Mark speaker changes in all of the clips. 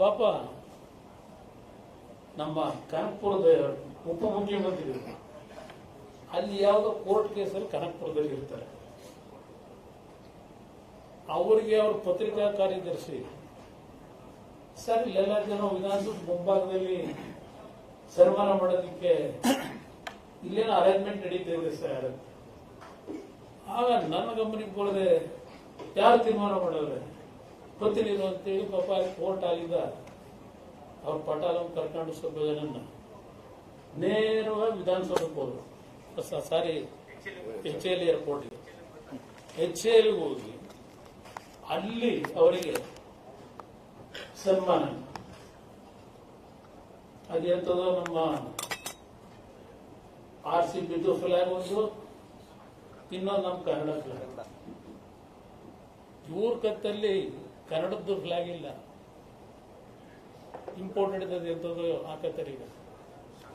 Speaker 1: ಪಾಪ, ನಮ್ಮ ಕನಕಪುರದ ಉಪಮುಖ್ಯಮಂತ್ರಿಗಳು, ಅಲ್ಲಿ ಯಾವುದೋ ಕೋರ್ಟ್ ಕೇಸಲ್ಲಿ ಕನಕಪುರದಲ್ಲಿ ಇರ್ತಾರೆ. ಅವರಿಗೆ ಅವ್ರ ಪತ್ರಿಕಾ ಕಾರ್ಯದರ್ಶಿ. ಸರ್, ಇಲ್ಲೆಲ್ಲ ಜನ ವಿಧಾನಸೌಧ ಮುಂಭಾಗದಲ್ಲಿ ಸನ್ಮಾನ ಮಾಡೋದಕ್ಕೆ ಇಲ್ಲೇನೋ ಅರೇಂಜ್ಮೆಂಟ್ ನಡೀತಾ ಸರ್. ಆಗ ನನ್ನ ಗಮನಕ್ಕೆ ಬರದೆ ಯಾರು ತೀರ್ಮಾನ ಮಾಡೋರೆ? ಗೊತ್ತಿಲ್ಲ ಅಂತೇಳಿ ಪಾಪ ಕೋರ್ಟ್ ಆಗಿದ್ದ ಅವ್ರ ಪಟಾಲ ಕರ್ಕೊಂಡು ಸ್ವಲ್ಪ ಜನನ್ನ ನೇರವಾಗಿ ವಿಧಾನಸೌಧಕ್ಕೆ ಹೋದ್ರು. ಸಾರಿ, ಎಚ್ ಎಲ್ ಏರ್ಪೋರ್ಟ್ಗೆ ಎಚ್ ಎಲ್ ಹೋಗಿ ಅಲ್ಲಿ ಅವರಿಗೆ ಸನ್ಮಾನ. ಅದೆಂತದೋ ನಮ್ಮ ಆರ್ ಸಿ ಬಿದ್ದು ಫ್ಲಾಗ್ ಒಂದು ಇನ್ನೊಂದು ನಮ್ಮ ಕನ್ನಡ ಫ್ಲಾಗ್ ಇವ್ರ ಕತ್ತಲ್ಲಿ ಕನ್ನಡದ್ದು ಫ್ಲಾಗ್ ಇಲ್ಲ. ಇಂಪೋರ್ಟೆಡ್ ಇದ್ದದ್ದು ಎಂತದೋ ಹಾಕತ್ತಾರೆ ಈಗ.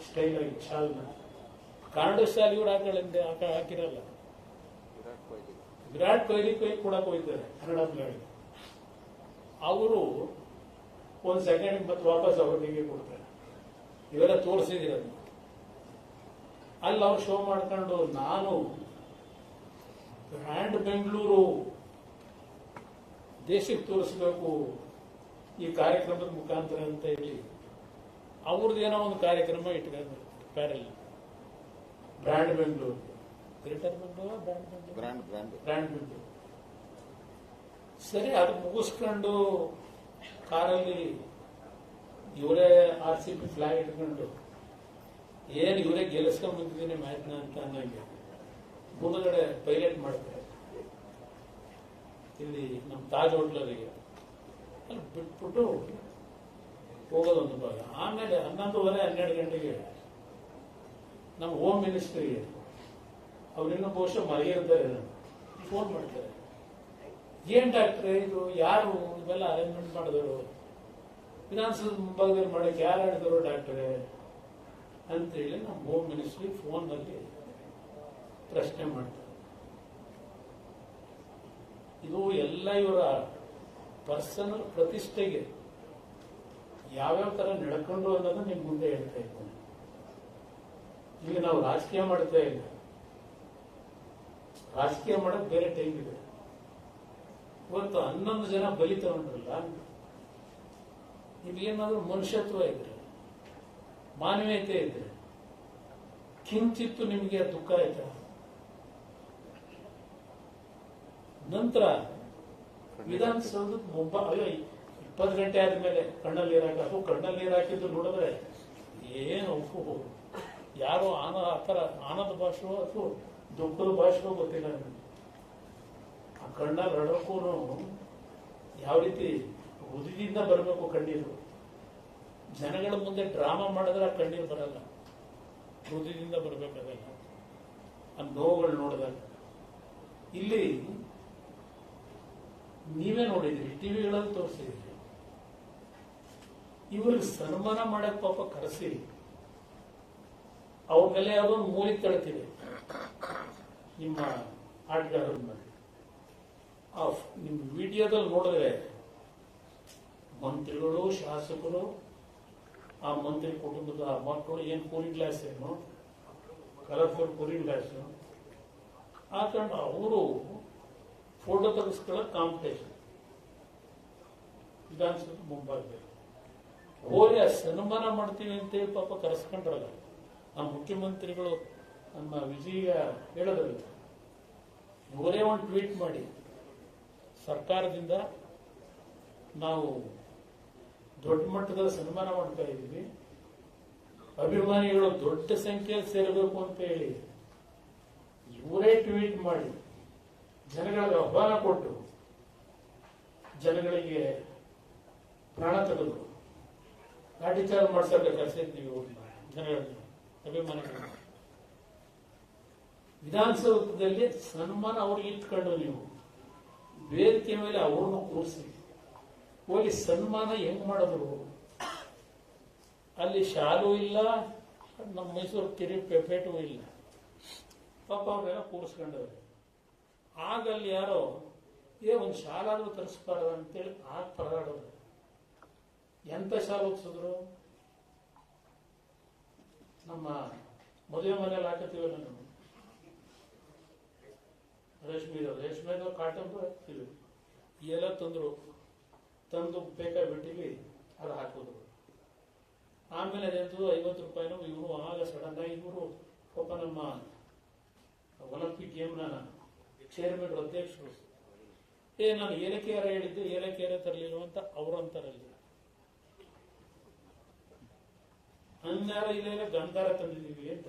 Speaker 1: ಸ್ಟೈಲ್ ಆಗಿ ಶಾಲ್ನ ಕನ್ನಡ ಶಾಲ್ ಇವ್ರು ಹಾಕೊಳ್ಳಂತೆ ಹಾಕ ಹಾಕಿರಲ್ಲ. ವಿರಾಟ್ ಕೊಹ್ಲಿ. ಕೈ ಕೂಡ ಹೋಗ್ತಾರೆ ಕನ್ನಡ ಫ್ಲಾಗ್ ಅವರು ಒಂದ್ ಸೆಕೆಂಡ್ ಮತ್ತೆ ವಾಪಸ್ ಅವ್ರಿಗೆ ಕೊಡ್ತಾರೆ. ಇವೆಲ್ಲ ತೋರಿಸಿದಿರಲ್ಲ ಅಲ್ಲಿ ಅವ್ರು ಶೋ ಮಾಡ್ಕೊಂಡು ನಾನು ಗ್ರ್ಯಾಂಡ್ ಬೆಂಗಳೂರು ದೇಶಕ್ಕೆ ತೋರಿಸಬೇಕು ಈ ಕಾರ್ಯಕ್ರಮದ ಮುಖಾಂತರ ಅಂತ ಹೇಳಿ ಅವ್ರದ್ದು ಏನೋ ಒಂದು ಕಾರ್ಯಕ್ರಮ ಇಟ್ಕೊಂಡು parallel. Brand Bengaluru. Greater Bengaluru brand Bengaluru
Speaker 2: brand
Speaker 1: ಬಿಟ್ಟು ಸರಿ ಅದು ಮುಗಿಸ್ಕೊಂಡು ಕಾರಲ್ಲಿ ಇವರೇ ಆರ್ ಸಿ ಪಿ ಫ್ಲಾಗ್ ಇಟ್ಕೊಂಡು ಏನ್ ಇವರೇ ಗೆಲ್ಲಿಸ್ಕೊಂಡ್ ಬಂದಿದ್ದೀನಿ ಮ್ಯಾಚ್ನ ಅಂತ ಅನ್ನಂಗೆ. ಮುಂದಗಡೆ ಪೈಲಟ್ ಮಾಡ್ತಾರೆ. ಇಲ್ಲಿ ನಮ್ಮ ತಾಜ್ ಹೋಟ್ಲರಿಗೆ ಅಲ್ಲಿ ಬಿಟ್ಬಿಟ್ಟು ಹೋಗೋದೊಂದು ಭಾಗ. ಆಮೇಲೆ ಹನ್ನೊಂದುವರೆ, ಹನ್ನೆರಡು ಗಂಟೆಗೆ ನಮ್ಮ ಹೋಮ್ ಮಿನಿಸ್ಟ್ರಿಗೆ ಅವ್ರಿನ್ನೂ ಬಹುಶಃ ಮರೆಯಿರ್ತಾರೆ ಫೋನ್ ಮಾಡ್ತಾರೆ. ಏನ್ ಡಾಕ್ಟ್ರೆ ಇದು? ಯಾರು? ಇವೆಲ್ಲ ಅರೇಂಜ್ಮೆಂಟ್ ಮಾಡಿದವರು. ಫಿನಾನ್ಸ್ ಮುಂಭಾಗದಲ್ಲಿ ಮಾಡಕ್ಕೆ ಯಾರು ಹೇಳಿದ್ರು ಡಾಕ್ಟ್ರೆ? ಅಂತೇಳಿ ನಮ್ಮ ಹೋಮ್ ಮಿನಿಸ್ಟ್ರಿ ಫೋನ್ನಲ್ಲಿ ಪ್ರಶ್ನೆ ಮಾಡ್ತಾರೆ. ಇದು ಎಲ್ಲ ಇವರ ಪರ್ಸನಲ್ ಪ್ರತಿಷ್ಠೆಗೆ ಯಾವ್ಯಾವ ತರ ನಡ್ಕೊಂಡು ಅನ್ನೋದು ನಿಮ್ ಮುಂದೆ ಹೇಳ್ತಾ ಇದ್ದೇನೆ. ಈಗ ನಾವು ರಾಜಕೀಯ ಮಾಡ್ತಾ ಇಲ್ಲ. ರಾಜಕೀಯ ಮಾಡಕ್ ಬೇರೆ ಟೈಮ್ ಇದೆ. ಇವತ್ತು ಹನ್ನೊಂದು ಜನ ಬಲಿ ತಗೊಂಡ್ರಲ್ಲ ಇವೇನಾದ್ರೂ ಮನುಷ್ಯತ್ವ ಇದ್ರೆ, ಮಾನವೀಯತೆ ಇದ್ರೆ, ಕಿಂಚಿತ್ತು ನಿಮಗೆ ದುಃಖ ಆಯ್ತಾ? ನಂತರ ವಿಧಾನಸೌಧದ ಮುಂಭಾಗ ಇಪ್ಪತ್ತು ಗಂಟೆ ಆದ್ಮೇಲೆ ಕಣ್ಣಲ್ಲಿ ನೀರು ಹಾಕಿ ಕಣ್ಣಲ್ಲಿ ನೀರು ನೋಡಿದ್ರೆ ಏನು ಉಪ್ಪು? ಯಾರೋ ಆನ ಆ ಥರ ಆನಂದ ಭಾಷೆಯೋ ಅಥವಾ ದುಃಖದ ಭಾಷೆಯೋ ಗೊತ್ತಿಲ್ಲ ನನಗೆ. ಆ ಕಣ್ಣಲ್ಲಿ ರಡಕ್ಕೂ ಯಾವ ರೀತಿ ಉದಿದಿಂದ ಬರಬೇಕು ಕಣ್ಣೀರು? ಜನಗಳ ಮುಂದೆ ಡ್ರಾಮಾ ಮಾಡಿದ್ರೆ ಆ ಕಣ್ಣೀರು ಬರಲ್ಲ. ಹೃದಯದಿಂದ ಬರಬೇಕಾಗಲ್ಲ. ಆ ನೋವುಗಳು ನೋಡಿದಾಗ. ಇಲ್ಲಿ ನೀವೇ ನೋಡಿದ್ರಿ ಟಿವಿಗಳಲ್ಲಿ ತೋರಿಸಿದ್ರಿ ಇವ್ರಿಗೆ ಸನ್ಮಾನ ಮಾಡಕ್ ಪಾಪ ಕರೆಸಿ ಅವ್ರ ಮೇಲೆ ಯಾವುದೋ ಮೂಲಿ ತಳ್ತಿದೆ ನಿಮ್ಮ ಆಟಗಾರರ ಮೇಲೆ. ಆ ನಿಮ್ಮ ವಿಡಿಯೋದಲ್ಲಿ ನೋಡಿದ್ರೆ ಮಂತ್ರಿಗಳು, ಶಾಸಕರು, ಆ ಮಂತ್ರಿ ಕುಟುಂಬದ ಮಕ್ಕಳು ಏನ್ ಕೂಲಿಂಗ್ ಗ್ಲಾಸ್ ಏನು? Colourful cooling glass. ಕಾರಣ ಅವರು ಫೋಟೋ ತೆಗೆಸ್ಕೊಳ್ಳೋ ಕಾಂಪಿಟೇಷನ್ ವಿಧಾನಸೌಧ ಮುಂಭಾಗದಲ್ಲಿ ಹೋಗಿ ಸನ್ಮಾನ ಮಾಡ್ತೀವಿ ಅಂತೇಳಿ ಪಾಪ ಕರೆಸ್ಕೊಂಡ್ರಲ್ಲ ನಮ್ಮ ಮುಖ್ಯಮಂತ್ರಿಗಳು ನಮ್ಮ ವಿಜಯ ಹೇಳಿದ್ರಲ್ಲ ಇವರೇ ಒಂದು ಟ್ವೀಟ್ ಮಾಡಿ ಸರ್ಕಾರದಿಂದ ನಾವು ದೊಡ್ಡ ಮಟ್ಟದ ಸನ್ಮಾನ ಮಾಡ್ತಾ ಇದ್ದೀವಿ ಅಭಿಮಾನಿಗಳು ದೊಡ್ಡ ಸಂಖ್ಯೆಯಲ್ಲಿ ಸೇರಬೇಕು ಅಂತ ಹೇಳಿ ಇವರೇ ಟ್ವೀಟ್ ಮಾಡಿ ಜನಗಳಿಗೆ ಆಹ್ವಾನ ಕೊಟ್ಟು ಜನಗಳಿಗೆ ಪ್ರಾಣ ತೆಗೆದು ಲಾಠಿಚಾರ ಚಾರ್ಜ್ ಕೆಲಸ ಕರೆಸಿದ್ದೀವಿ ಜನಗಳನ್ನು ಅಭಿಮಾನಿಗಳು. ವಿಧಾನಸೌಧದಲ್ಲಿ ಸನ್ಮಾನ ಅವ್ರಿಗೆ ಇಟ್ಕೊಂಡು ನೀವು ವೇದಿಕೆ ಮೇಲೆ ಅವ್ರನ್ನೂ ಕೂರಿಸಿ. ಹೋಗಿ ಸನ್ಮಾನ ಹೆಂಗ್ ಮಾಡಿದ್ರು? ಅಲ್ಲಿ ಶಾಲು ಇಲ್ಲ, ನಮ್ಮ ಮೈಸೂರು ಕಿರಿ ಪೇಟು ಇಲ್ಲ. ಪಾಪ ಅವ್ರೆಲ್ಲ ಕೂರಿಸ್ಕೊಂಡವ್ರೆ. ಆಗ ಅಲ್ಲಿ ಯಾರೋ, ಏ, ಒಂದು ಶಾಲಾದ್ರೂ ತರಿಸ್ಬಾರ್ದು ಅಂತೇಳಿ ಆಗ ಪರದಾಡೋದು ಎಂತ ಶಾಲೆ ಓದಿಸಿದ್ರು? ನಮ್ಮ ಮದುವೆ ಮನೇಲಿ ಹಾಕತ್ತೀವಲ್ಲ ನಾವು? ರೇಷ್ಮೆ ರೇಷ್ಮೆದು ಕಾಟನ್ ಹಾಕ್ತೀವಿ ಎಲ್ಲ ತಂದ್ರು. ತಂದು ಬೇಕಾಗಿ ಬಿಟ್ಟಿವಿ ಅದು ಹಾಕೋದು. ಆಮೇಲೆ ಅದೆಂತು ಐವತ್ತು ರೂಪಾಯಿನೂ ಇವರು ಆಗ ಸಡನ್ ಆಗಿ ಇವರು ಪಾಪ ನಮ್ಮ ಒಲಿಂಪಿಕ್ ಗೇಮ್ನ ಚೇರ್ಮನ್ ಅಧ್ಯಕ್ಷರು. ಏ ನಾನು ಏಲಕ್ಕಿಯಾರ ಹೇಳಿದ್ದು ಏಲಕ್ಕಿಯಾರ ತರಲಿಲ್ಲ ಅಂತ ಅವರು ಅಂತಾರಲ್ಲ. ಹಂಗಾರ ಇಲ್ಲ ಗಂಧಾರ ತಂದಿದ್ದೀವಿ ಅಂತ.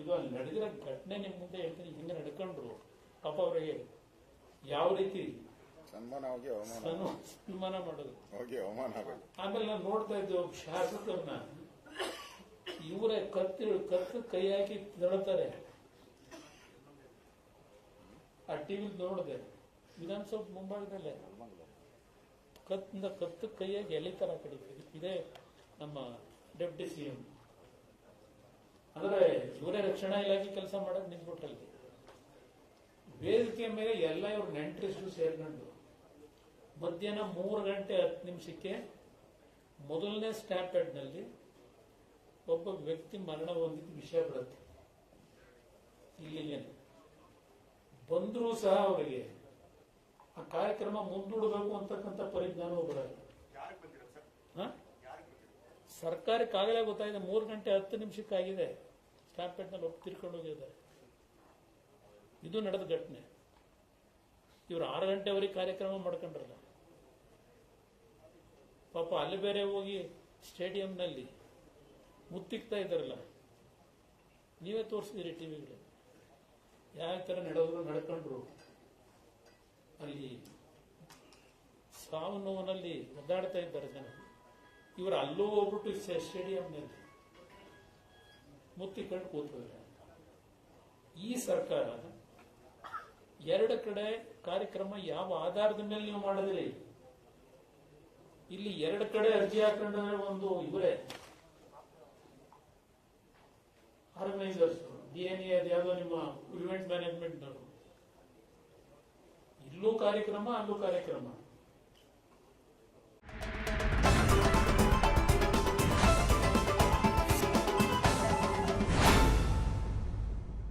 Speaker 1: ಇದು ಅಲ್ಲಿ ನಡೆದಿರೋ ಘಟನೆ ನಿಮ್ಮ ಮುಂದೆ ಹೇಳ್ತೀನಿ ಹಿಂಗೆ ನಡ್ಕೊಂಡ್ರು. ಪಾಪ ಅವರಿಗೆ ಯಾವ ರೀತಿ
Speaker 2: ಸನ್ಮಾನ
Speaker 1: ಸನ್ಮಾನ ಮಾಡೋದು. ಆಮೇಲೆ ನಾನು ನೋಡ್ತಾ ಇದ್ದೆ ಒಬ್ಬ ಶಾಸಕರನ್ನ. ಇವರೇ ಕತ್ತಿ ಕತ್ತು ಕೈ ಹಾಕಿ ನಡ್ತಾರೆ. ಆ ಟಿವಿ ನೋಡಿದೆ. ವಿಧಾನಸೌಧ ಮುಂಭಾಗದಲ್ಲೇ. ಕತ್ತಿಂದ ಕತ್ತು ಕೈಯಾಗಿ ಎಲೆ ತರ ಕಡಿತೀವಿ ಇದೇ ನಮ್ಮ ಡೆಪ್ಟಿ ಸಿಎಂ. ಅಂದ್ರೆ ಇವರೇ ರಕ್ಷಣಾ ಇಲಾಖೆ ಕೆಲಸ ಮಾಡಕ್ ನಿಂತ್ಬಿಟ್ರಲ್ಲಿ ವೇದಿಕೆ ಮೇಲೆ ಎಲ್ಲ ಇವ್ರ ನೆಂಟರಿಸ್ಟು ಸೇರ್ಕೊಂಡು ಮಧ್ಯಾಹ್ನ ಮೂರು ಗಂಟೆ ಹತ್ತು ನಿಮಿಷಕ್ಕೆ ಮೊದಲನೇ ಸ್ಟ್ಯಾಂಡರ್ಡ್ನಲ್ಲಿ ಒಬ್ಬ ವ್ಯಕ್ತಿ ಮರಣ ಹೊಂದಿದ ವಿಷಯ ಬರುತ್ತೆ. ಇಲ್ಲಿಗೆ ಬಂದರೂ ಸಹ ಅವರಿಗೆ ಆ ಕಾರ್ಯಕ್ರಮ ಮುಂದೂಡಬೇಕು ಅಂತಕ್ಕಂಥ ಪರಿಜ್ಞಾನ ಬರಲ್ಲ
Speaker 3: ಯಾರಿಗೆ ಬಂದಿರೋದು ಸರ್
Speaker 1: ಹ?
Speaker 3: ಯಾರಿಗೆ ಬಂದಿರೋದು
Speaker 1: ಸರ್ಕಾರಕ್ಕೆ ಆಗಲೇ ಗೊತ್ತಾಗಿದೆ, ಮೂರು ಗಂಟೆ ಹತ್ತು ನಿಮಿಷಕ್ಕಾಗಿದೆ ನಲ್ಲಿ ಒಬ್ಬ ತಿರ್ಕೊಂಡು ಹೋಗಿದ್ದಾರೆ. ಇದು ನಡೆದ ಘಟನೆ. ಇವರು ಆರು ಗಂಟೆವರೆಗೆ ಕಾರ್ಯಕ್ರಮ ಮಾಡ್ಕೊಂಡ್ರಲ್ಲ. ಪಾಪ ಅಲ್ಲಿ ಬೇರೆ ಹೋಗಿ ಸ್ಟೇಡಿಯಂನಲ್ಲಿ ಮುತ್ತಿಕ್ತಾ ಇದ್ದಾರಲ್ಲ. ನೀವೇ ತೋರಿಸಿದಿರಿ ಟಿವಿಗಳು. ಯಾವ ತರ ನಡೆದ್ರು ನಡ್ಕೊಂಡ್ರು ಅಲ್ಲಿ ಸಾವು ನೋವಿನಲ್ಲಿ ಒದ್ದಾಡ್ತಾ ಇದ್ದಾರೆ ಜನ. ಇವರು ಅಲ್ಲೂ ಹೋಗ್ಬಿಟ್ಟು ಸ್ಟೇ- ಸ್ಟೇಡಿಯಂನಲ್ಲಿ ಮುತ್ತಿಕೊಂಡು ಕೂತ್ಕೋತಾರೆ ಈ ಸರ್ಕಾರ ಎರಡು ಕಡೆ ಕಾರ್ಯಕ್ರಮ ಯಾವ ಆಧಾರದ ಮೇಲೆ ನೀವು ಮಾಡಿದ್ರಿ ಇಲ್ಲಿ ಎರಡು ಕಡೆ ಅರ್ಜಿ ಹಾಕೊಂಡ್ರೆ ಒಂದು ಇವರೇ. ಆರ್ಗನೈಸರ್ಸ್ ಡಿ ಎನ್ ಎ ನಿಮ್ಮ ಇವೆಂಟ್ ಮ್ಯಾನೇಜ್ಮೆಂಟ್ ಇಲ್ಲೂ ಕಾರ್ಯಕ್ರಮ, ಅಲ್ಲೂ ಕಾರ್ಯಕ್ರಮ.